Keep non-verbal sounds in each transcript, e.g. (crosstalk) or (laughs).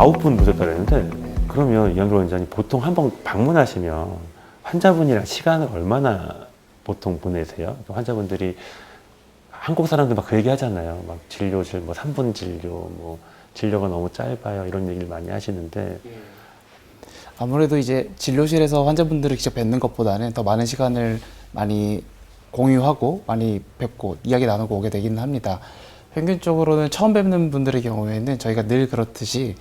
아홉 분 보셨다 그랬는데 그러면 이한솔 원장님 보통 한 번 방문하시면 환자분이랑 시간을 얼마나 보통 보내세요? 환자분들이 한국 사람들 막 그 얘기 하잖아요. 막 진료실 뭐 3분 진료, 뭐 진료가 너무 짧아요. 이런 얘기를 많이 하시는데 아무래도 이제 진료실에서 환자분들을 직접 뵙는 것보다는 더 많은 시간을 많이 공유하고 많이 뵙고 이야기 나누고 오게 되기는 합니다. 평균적으로는 처음 뵙는 분들의 경우에는 저희가 늘 그렇듯이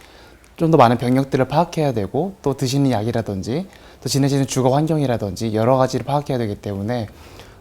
좀 더 많은 병력들을 파악해야 되고 또 드시는 약이라든지 또 지내시는 주거 환경이라든지 여러 가지를 파악해야 되기 때문에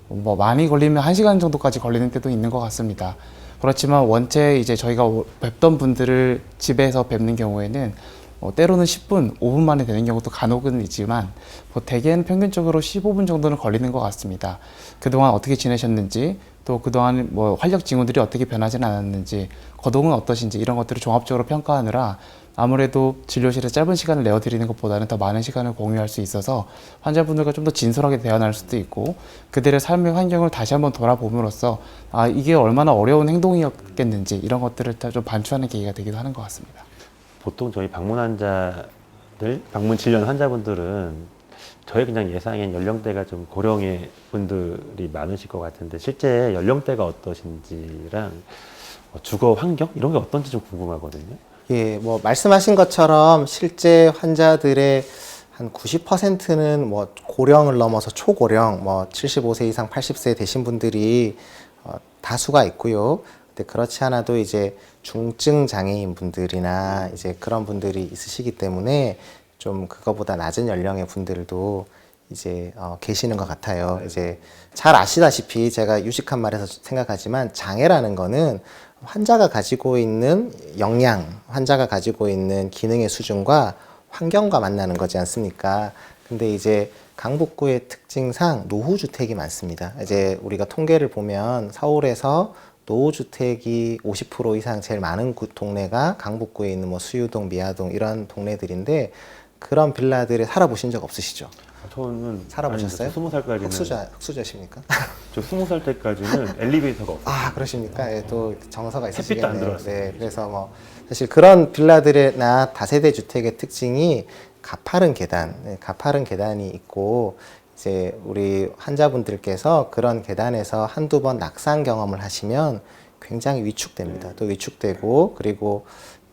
뭐 많이 걸리면 한시간 정도까지 걸리는 때도 있는 것 같습니다. 그렇지만 원체 이제 저희가 오- 뵙던 분들을 집에서 뵙는 경우에는 어, 때로는 10분, 5분 만에 되는 경우도 간혹은 있지만 뭐 대개는 평균적으로 15분 정도는 걸리는 것 같습니다. 그동안 어떻게 지내셨는지 또 그동안 뭐 활력 징후들이 어떻게 변하지는 않았는지 거동은 어떠신지 이런 것들을 종합적으로 평가하느라 아무래도 진료실에 짧은 시간을 내어드리는 것보다는 더 많은 시간을 공유할 수 있어서 환자분들과 좀 더 진솔하게 대화 나눌 수도 있고 그들의 삶의 환경을 다시 한번 돌아봄으로써 아 이게 얼마나 어려운 행동이었겠는지 이런 것들을 다 좀 반추하는 계기가 되기도 하는 것 같습니다. 보통 저희 방문 환자들, 방문 진료 환자분들은 저희 그냥 예상엔 연령대가 좀 고령의 분들이 많으실 것 같은데 실제 연령대가 어떠신지랑 어, 주거 환경 이런 게 어떤지 좀 궁금하거든요. 예, 뭐 말씀하신 것처럼 실제 환자들의 한 90%는 뭐 고령을 넘어서 초고령, 뭐 75세 이상 80세 되신 분들이 어, 다수가 있고요. 근데 그렇지 않아도 이제 중증 장애인 분들이나 이제 그런 분들이 있으시기 때문에 좀 그거보다 낮은 연령의 분들도 이제 어, 계시는 것 같아요. 이제 잘 아시다시피 제가 유식한 말에서 생각하지만 장애라는 거는 환자가 가지고 있는 역량, 환자가 가지고 있는 기능의 수준과 환경과 만나는 거지 않습니까? 근데 이제 강북구의 특징상 노후주택이 많습니다. 이제 우리가 통계를 보면 서울에서 노후주택이 50% 이상 제일 많은 구- 동네가 강북구에 있는 뭐 수유동, 미아동 이런 동네들인데 그런 빌라들에 살아보신 적 없으시죠? 저는 살아보셨어요? 스무 살까지는 흑수자, 흑수자십니까? (laughs) 저 스무 살 때까지는 엘리베이터가 없어요. 아 그러십니까? 예, 또 정서가 햇빛도 안 있으시겠네요. 들어왔어요. 네, 그래서 뭐 사실 그런 빌라들이나 다세대 주택의 특징이 가파른 계단, 네, 가파른 계단이 있고 이제 우리 환자분들께서 그런 계단에서 한두 번 낙상 경험을 하시면 굉장히 위축됩니다. 또 위축되고 그리고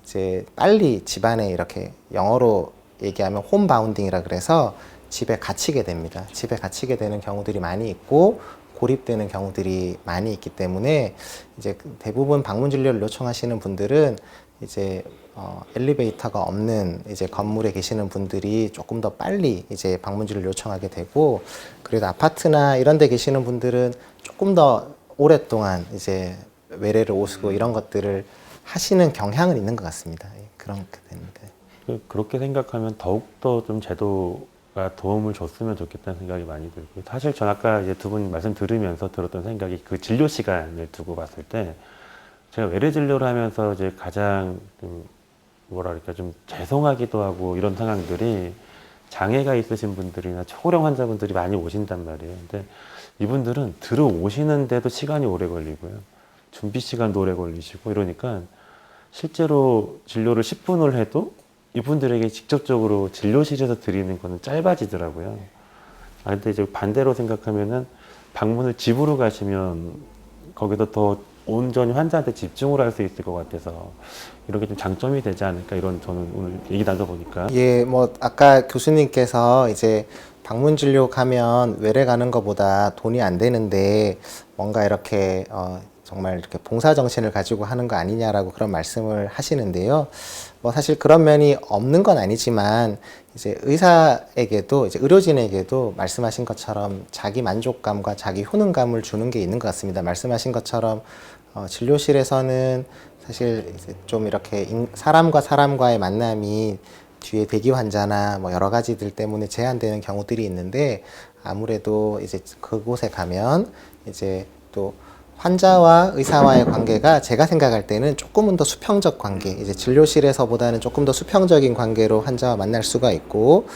이제 빨리 집안에 이렇게 영어로 얘기하면 홈바운딩이라 그래서 집에 갇히게 됩니다. 집에 갇히게 되는 경우들이 많이 있고 고립되는 경우들이 많이 있기 때문에 이제 그 대부분 방문 진료를 요청하시는 분들은 이제 어, 엘리베이터가 없는 이제 건물에 계시는 분들이 조금 더 빨리 이제 방문 진료를 요청하게 되고 그래도 아파트나 이런 데 계시는 분들은 조금 더 오랫동안 이제 외래를 오시고 이런 것들을 하시는 경향은 있는 것 같습니다. 예, 그렇게 되는데. 그- 그렇게 생각하면 더욱더 좀 제도가 도움을 줬으면 좋겠다는 생각이 많이 들고 사실 전 아까 이제 두 분 말씀 들으면서 들었던 생각이 그 진료 시간을 두고 봤을 때 제가 외래 진료를 하면서 이제 가장 좀 뭐랄까 좀 죄송하기도 하고 이런 상황들이 장애가 있으신 분들이나 초고령 환자분들이 많이 오신단 말이에요. 근데 이분들은 들어오시는데도 시간이 오래 걸리고요. 준비 시간도 오래 걸리시고 이러니까 실제로 진료를 10분을 해도 이분들에게 직접적으로 진료실에서 드리는 거는 짧아지더라고요. 아, 근데 이제 반대로 생각하면은 방문을 집으로 가시면 거기서 더 온전히 환자한테 집중을 할 수 있을 것 같아서 이런 게 좀 장점이 되지 않을까 이런 저는 오늘 얘기 나눠보니까 예, 뭐 아까 교수님께서 이제 방문 진료 가면 외래 가는 것보다 돈이 안 되는데 뭔가 이렇게 어 정말 이렇게 봉사 정신을 가지고 하는 거 아니냐라고 그런 말씀을 하시는데요. 뭐 사실 그런 면이 없는 건 아니지만 이제 의사에게도 이제 의료진에게도 말씀하신 것처럼 자기 만족감과 자기 효능감을 주는 게 있는 것 같습니다. 말씀하신 것처럼 어, 진료실에서는 사실 이제 좀 이렇게 인- 사람과 사람과의 만남이 뒤에 대기 환자나 뭐 여러 가지들 때문에 제한되는 경우들이 있는데 아무래도 이제 그곳에 가면 이제 또 환자와 의사와의 관계가 제가 생각할 때는 조금은 더 수평적 관계, 이제 진료실에서보다는 조금 더 수평적인 관계로 환자와 만날 수가 있고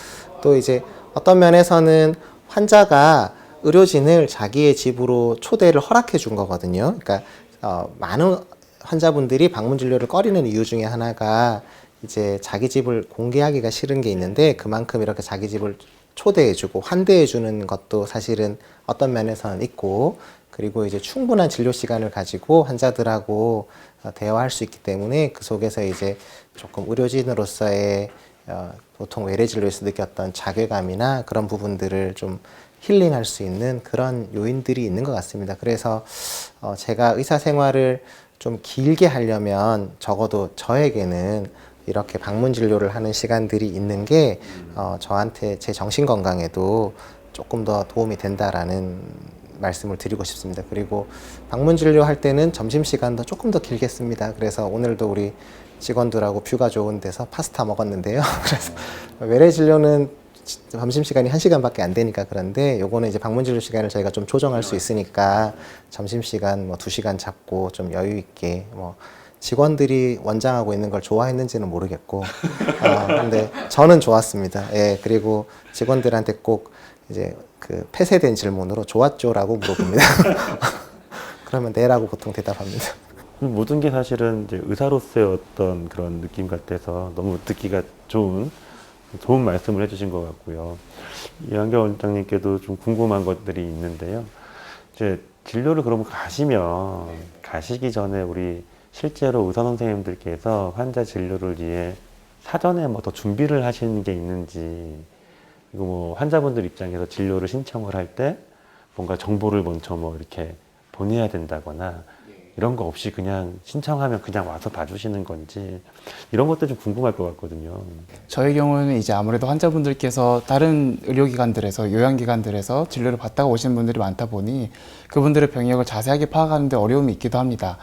또 이제 어떤 면에서는 환자가 의료진을 자기의 집으로 초대를 허락해 준 거거든요. 그러니까 어, 많은 환자분들이 방문 진료를 꺼리는 이유 중에 하나가 이제 자기 집을 공개하기가 싫은 게 있는데 그만큼 이렇게 자기 집을 초대해주고 환대해주는 것도 사실은 어떤 면에서는 있고 그리고 이제 충분한 진료 시간을 가지고 환자들하고 어, 대화할 수 있기 때문에 그 속에서 이제 조금 의료진으로서의 어, 보통 외래 진료에서 느꼈던 자괴감이나 그런 부분들을 좀 힐링할 수 있는 그런 요인들이 있는 것 같습니다. 그래서 어, 제가 의사 생활을 좀 길게 하려면 적어도 저에게는 이렇게 방문 진료를 하는 시간들이 있는 게 어, 저한테 제 정신 건강에도 조금 더 도움이 된다라는 말씀을 드리고 싶습니다. 그리고 방문 진료할 때는 점심 시간도 조금 더 길겠습니다. 그래서 오늘도 우리 직원들하고 뷰가 좋은 데서 파스타 먹었는데요. (laughs) 그래서 외래 진료는 점심 시간이 한 시간밖에 안 되니까 그런데 요거는 이제 방문 진료 시간을 저희가 좀 조정할 수 있으니까 점심 시간 뭐두 시간 잡고 좀 여유 있게 뭐 직원들이 원장하고 있는 걸 좋아했는지는 모르겠고 어, 근데 저는 좋았습니다. 예 그리고 직원들한테 꼭 이제 그 폐쇄된 질문으로 좋았죠라고 물어봅니다. (laughs) 그러면 네라고 보통 대답합니다. 모든 게 사실은 이제 의사로서의 어떤 그런 느낌 같아서 너무 듣기가 좋은 좋은 말씀을 해주신 것 같고요. 이한결 원장님께도 좀 궁금한 것들이 있는데요. 이제 진료를 그러면 가시면 가시기 전에 우리 실제로 의사 선생님들께서 환자 진료를 위해 사전에 뭐 더 준비를 하시는 게 있는지 그리고 뭐 환자분들 입장에서 진료를 신청을 할 때 뭔가 정보를 먼저 뭐 이렇게 보내야 된다거나 이런 거 없이 그냥 신청하면 그냥 와서 봐주시는 건지 이런 것도 좀 궁금할 것 같거든요. 저희 경우는 이제 아무래도 환자분들께서 다른 의료기관들에서 요양기관들에서 진료를 받다가 오시는 분들이 많다 보니 그분들의 병역을 자세하게 파악하는데 어려움이 있기도 합니다.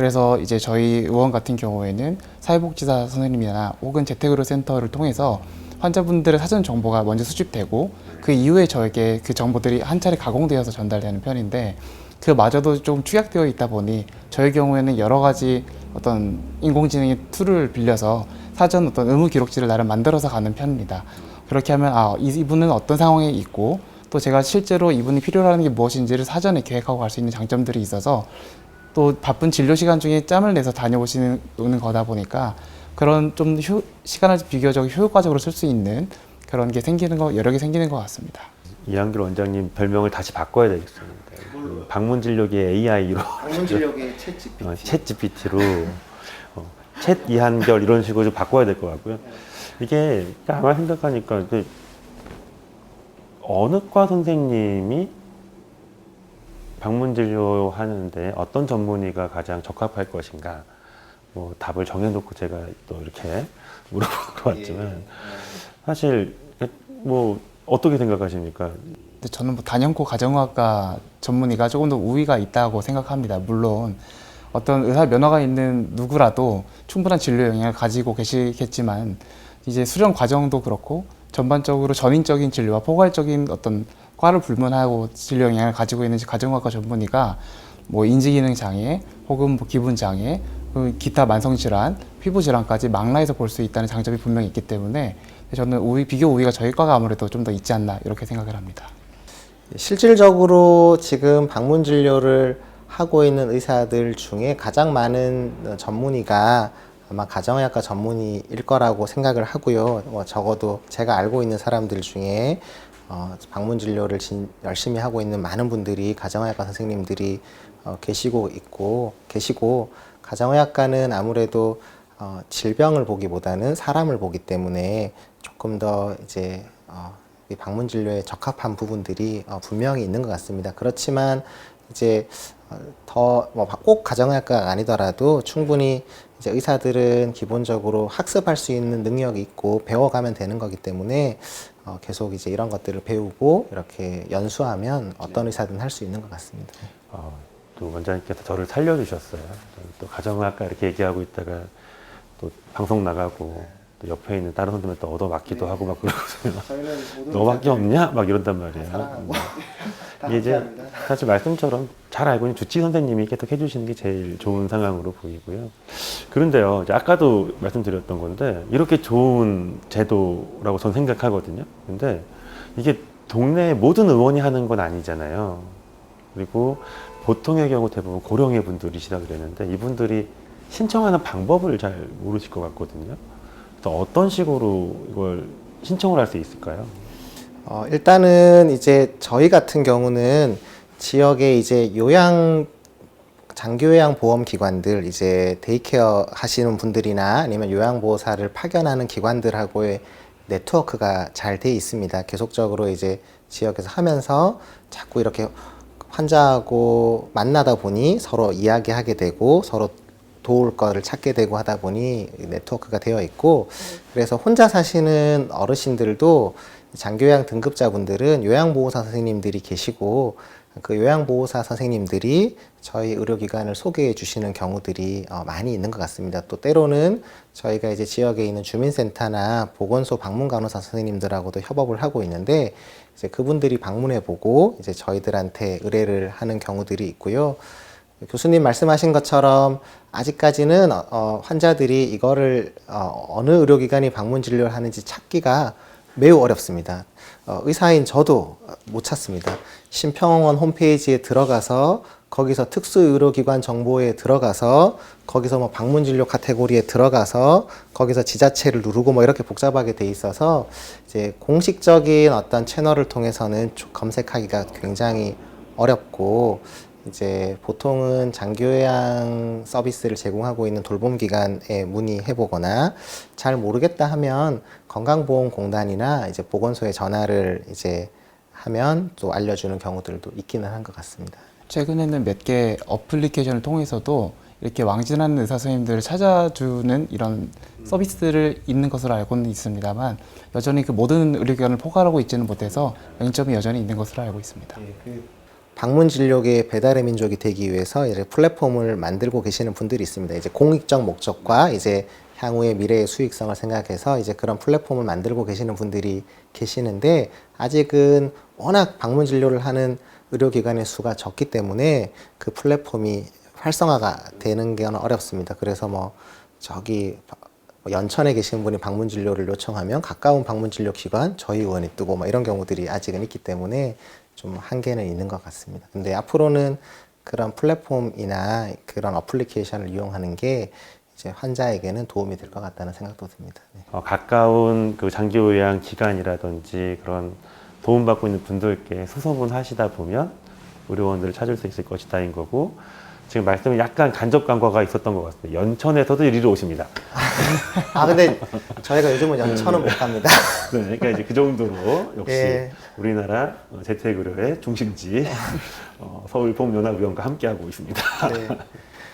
그래서 이제 저희 의원 같은 경우에는 사회복지사 선생님이나 혹은 재택의료 센터를 통해서 환자분들의 사전 정보가 먼저 수집되고 그 이후에 저에게 그 정보들이 한 차례 가공되어서 전달되는 편인데 그마저도 좀 축약되어 있다 보니 저희 경우에는 여러 가지 어떤 인공지능의 툴을 빌려서 사전 어떤 의무 기록지를 나름 만들어서 가는 편입니다. 그렇게 하면 아 이- 이분은 어떤 상황에 있고 또 제가 실제로 이분이 필요로 하는 게 무엇인지를 사전에 계획하고 갈 수 있는 장점들이 있어서 또 바쁜 진료 시간 중에 짬을 내서 다녀오시는 거다 보니까 그런 좀 효, 시간을 비교적 효과적으로 쓸 수 있는 그런 게 생기는 거 여러 개 생기는 것 같습니다. 이한길 원장님 별명을 다시 바꿔야 되겠습니다. 그 방문 진료기 AI로 방문 어, 챗 GPT로 어, 챗 이한결 이런 식으로 좀 바꿔야 될 것 같고요. 이게 아마 생각하니까 그 어느 과 선생님이 방문 진료 하는데 어떤 전문의가 가장 적합할 것인가 뭐 답을 정해놓고 제가 또 이렇게 (laughs) 물어보러 왔지만 사실 뭐 어떻게 생각하십니까? 근데 저는 뭐 단연코 가정의학과 전문의가 조금 더 우위가 있다고 생각합니다. 물론 어떤 의사 면허가 있는 누구라도 충분한 진료 영향을 가지고 계시겠지만 이제 수련 과정도 그렇고 전반적으로 전인적인 진료와 포괄적인 어떤 과를 불문하고 진료 영향을 가지고 있는 가정의학과 전문의가 뭐 인지기능 장애 혹은 뭐 기분 장애 그 기타 만성 질환, 피부 질환까지 망라해서 볼 수 있다는 장점이 분명히 있기 때문에 저는 우위 비교 우위가 저희 과가 아무래도 좀 더 있지 않나 이렇게 생각을 합니다. 실질적으로 지금 방문 진료를 하고 있는 의사들 중에 가장 많은 전문의가 아마 가정의학과 전문의일 거라고 생각을 하고요. 뭐 적어도 제가 알고 있는 사람들 중에 어, 방문 진료를 진- 열심히 하고 있는 많은 분들이 가정의학과 선생님들이 어, 계시고 있고 계시고 가정의학과는 아무래도 어, 질병을 보기보다는 사람을 보기 때문에 조금 더 이제 어, 이 방문 진료에 적합한 부분들이 어, 분명히 있는 것 같습니다. 그렇지만 이제 어, 더뭐꼭 가정의학과가 아니더라도 충분히 이제 의사들은 기본적으로 학습할 수 있는 능력이 있고 배워가면 되는 거기 때문에 어, 계속 이제 이런 것들을 배우고 이렇게 연수하면 어떤 의사든 할 수 있는 것 같습니다. 어, 또 원장님께서 저를 살려주셨어요. 또 가정의학과 이렇게 얘기하고 있다가 또 방송 나가고 또 옆에 있는 다른 선생님또 얻어 맞기도 하고 막 그러거든요. (laughs) 저희는 (laughs) 너밖에 없냐? 막 이런단 말이에요. (laughs) 이게 이제 사실 말씀처럼 잘 알고 있는 주치 선생님이 계속 해주시는 게 제일 좋은 상황으로 보이고요. 그런데요, 이제 아까도 말씀드렸던 건데 이렇게 좋은 제도라고 저는 생각하거든요. 근데 이게 동네 모든 의원이 하는 건 아니잖아요. 그리고 보통의 경우 대부분 고령의 분들이시다 그랬는데 이분들이 신청하는 방법을 잘 모르실 것 같거든요. 또 어떤 식으로 이걸 신청을 할 수 있을까요? 어, 일단은 이제 저희 같은 경우는 지역에 이제 요양 장교양 보험 기관들 이제 데이케어 하시는 분들이나 아니면 요양보호사를 파견하는 기관들하고의 네트워크가 잘 돼 있습니다. 계속적으로 이제 지역에서 하면서 자꾸 이렇게 환자하고 만나다 보니 서로 이야기하게 되고 서로 도울 거를 찾게 되고 하다 보니 네트워크가 되어 있고 그래서 혼자 사시는 어르신들도 장교양 등급자분들은 요양보호사 선생님들이 계시고 그 요양보호사 선생님들이 저희 의료기관을 소개해 주시는 경우들이 어, 많이 있는 것 같습니다. 또 때로는 저희가 이제 지역에 있는 주민센터나 보건소 방문 간호사 선생님들하고도 협업을 하고 있는데 이제 그분들이 방문해 보고 이제 저희들한테 의뢰를 하는 경우들이 있고요. 교수님 말씀하신 것처럼 아직까지는 어, 어, 환자들이 이거를 어, 어느 의료기관이 방문 진료를 하는지 찾기가 매우 어렵습니다. 어, 의사인 저도 못 찾습니다. 심평원 홈페이지에 들어가서 거기서 특수의료기관 정보에 들어가서 거기서 뭐 방문 진료 카테고리에 들어가서 거기서 지자체를 누르고 뭐 이렇게 복잡하게 돼 있어서 이제 공식적인 어떤 채널을 통해서는 조- 검색하기가 굉장히 어렵고 이제 보통은 장교양 서비스를 제공하고 있는 돌봄기관에 문의해 보거나 잘 모르겠다 하면 건강보험공단이나 이제 보건소에 전화를 이제 하면 또 알려주는 경우들도 있기는 한 것 같습니다. 최근에는 몇 개 어플리케이션을 통해서도 이렇게 왕진하는 의사 선생님들을 찾아주는 이런 서비스를 있는 것으로 알고는 있습니다만 여전히 그 모든 의료기관을 포괄하고 있지는 못해서 영점이 여전히 있는 것으로 알고 있습니다. 방문 진료계 배달의 민족이 되기 위해서 이제 플랫폼을 만들고 계시는 분들이 있습니다. 이제 공익적 목적과 이제 향후의 미래의 수익성을 생각해서 이제 그런 플랫폼을 만들고 계시는 분들이 계시는데 아직은 워낙 방문 진료를 하는 의료기관의 수가 적기 때문에 그 플랫폼이 활성화가 되는 게 어렵습니다. 그래서 뭐 저기 뭐 연천에 계신 분이 방문 진료를 요청하면 가까운 방문 진료 기관 저희 의원이 뜨고 뭐 이런 경우들이 아직은 있기 때문에 좀 한계는 있는 것 같습니다. 근데 앞으로는 그런 플랫폼이나 그런 어플리케이션을 이용하는 게 이제 환자에게는 도움이 될 것 같다는 생각도 듭니다. 네. 어, 가까운 그 장기 요양 기관이라든지 그런 도움받고 있는 분들께 수소문 하시다 보면 의료원들을 찾을 수 있을 것이다인 거고 지금 말씀에 약간 간접 광고가 있었던 것 같습니다. 연천에서도 이리로 오십니다. 아 근데 저희가 요즘은 연천은 못 갑니다. 네, 그러니까 이제 그 정도로 역시 예. 우리나라 어, 재택의료의 중심지 어, 서울 보험연합의원과 함께하고 있습니다. 네.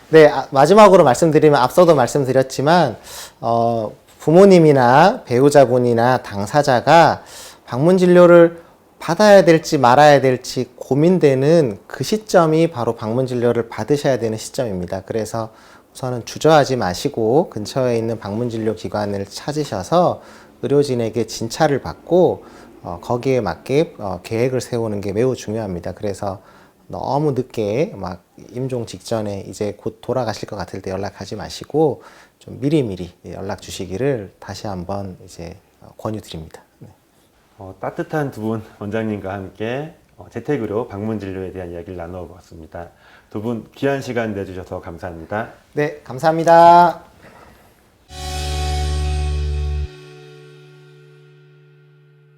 네, 아, 마지막으로 말씀드리면 앞서도 말씀드렸지만 어, 부모님이나 배우자분이나 당사자가 방문 진료를 받아야 될지 말아야 될지 고민되는 그 시점이 바로 방문 진료를 받으셔야 되는 시점입니다. 그래서 우선은 주저하지 마시고 근처에 있는 방문 진료 기관을 찾으셔서 의료진에게 진찰을 받고 어, 거기에 맞게 어, 계획을 세우는 게 매우 중요합니다. 그래서 너무 늦게 막 임종 직전에 이제 곧 돌아가실 것 같을 때 연락하지 마시고 좀 미리미리 연락 주시기를 다시 한번 이제 어, 권유드립니다. 네. 어, 따뜻한 두 분 원장님과 함께 어, 재택의료 방문 진료에 대한 이야기를 나누어 보았습니다. 두 분 귀한 시간 내주셔서 감사합니다. 네, 감사합니다.